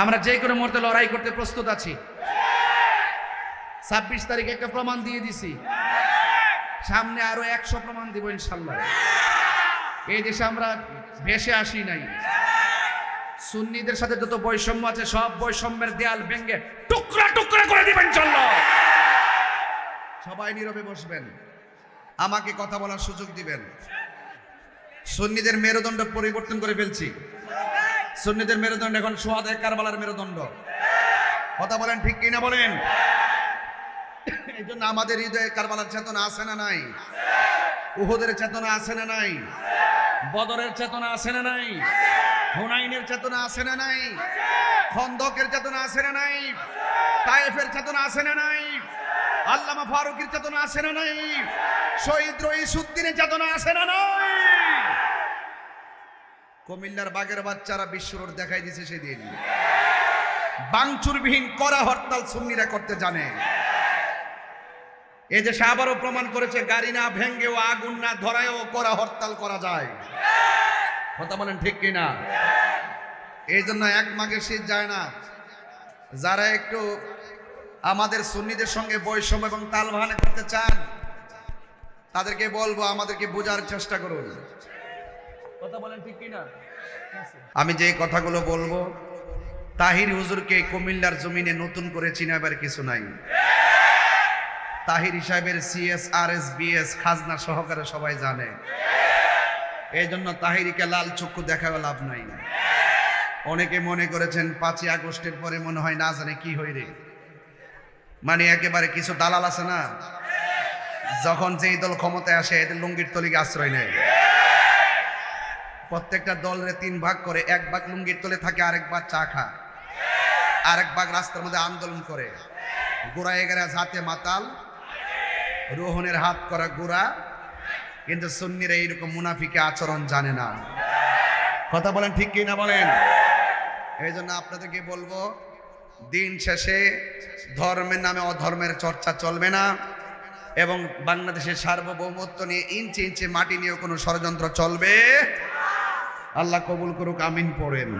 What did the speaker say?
আমরা যে কোনো মুহূর্তে লড়াই করতে প্রস্তুত আছি। ছাব্বিশ তারিখে একটা প্রমাণ দিয়ে দিছি। সামনে আরও একশো প্রমাণ দিব ইনশাল্লাহ। এই দেশে আমরা ভেসে আসি নাই। সুন্নিদের সাথে যত বৈষম্য আছে, সব বৈষম্যের দেয়াল ভেঙ্গে টুকরা টুকরা করে দিবেন চলল সবাই নীরবে বসবেন। আমাকে কথা বলার সুযোগ দিবেন। সুন্নিদের মেরুদণ্ড পরিবর্তন করে ফেলছি। সুন্নিদের মেরুদণ্ড এখন সোয়াদে কারবালার মেরুদণ্ড। কথা বলেন ঠিক কিনা বলেন? এই জন্য আমাদের হৃদয়ে কারবালার চেতনা আছে না নাই? উহুদের চেতনা আছে না নাই? বদরের চেতনা আছে না নাই? হুনাইনের চেতনা আছে না নাই? খন্দকের চেতনা আছে না নাই? তায়েফের চেতনা আছে না নাই? আল্লামা ফারুকের চেতনা আছে না নাই? শহীদ রইসুদ্দিনের চেতনা আছে না নাই? কুমিল্লার বাগের বাচ্চারা বিশ্ব রোড দেখাই দিছে সেদিন। বাংচুরবিহীন করা হরতাল সুন্নিরা করতে জানে। এ দেশে আবারও প্রমাণ করেছে, গাড়ি না ভেঙ্গেও আগুন না ধরায়ও করা হরতাল করা যায়। কথা বলেন ঠিক কিনা? এই জন্য এক মাঘে শীত যায় না। যারা একটু আমাদের সুন্নিদের সঙ্গে বৈষম্য এবং তাল ভানে করতে চান, তাদেরকে বলব আমাদেরকে বোঝার চেষ্টা করুন। আমি যে কথাগুলো বলব, তাহির হুজুরকে কুমিল্লার জমিনে নতুন করে চিনাবার কিছু নাই। তাহির সাহেবের সিএস আর এস বিএস খাজনা সহকারে সবাই জানে। এই জন্য তাহিরিকে লাল চক্ষু দেখাবে লাভ নাই। অনেকে মনে করেছেন পাঁচই আগস্টের পরে মনে হয় না জানে কি হই রে। মানে একেবারে কিছু দালাল আছে না? যখন যেই দল ক্ষমতায় আসে, এদের লুঙ্গির তলিকে আশ্রয় নেয়। প্রত্যেকটা দলের তিন ভাগ করে এক ভাগ লুঙ্গির তলে থাকে, আরেক ভাগ চা খা আরেক ভাগ রাস্তার মধ্যে আন্দোলন করে। গোড়া এগারা জাতে মাতাল। রোহনের হাত করা গোড়া কিন্তু সুন্নিরা এইরকম মুনাফিকে আচরণ জানে না। কথা বলেন ঠিক কি না বলেন? এই জন্য আপনাদেরকে বলব, দিন শেষে ধর্মের নামে অধর্মের চর্চা চলবে না। এবং বাংলাদেশের সার্বভৌমত্ব নিয়ে ইঞ্চি ইঞ্চি মাটি নিয়ে কোনো ষড়যন্ত্র চলবে আল্লাহ কবুল করুক আমিন পড়েন।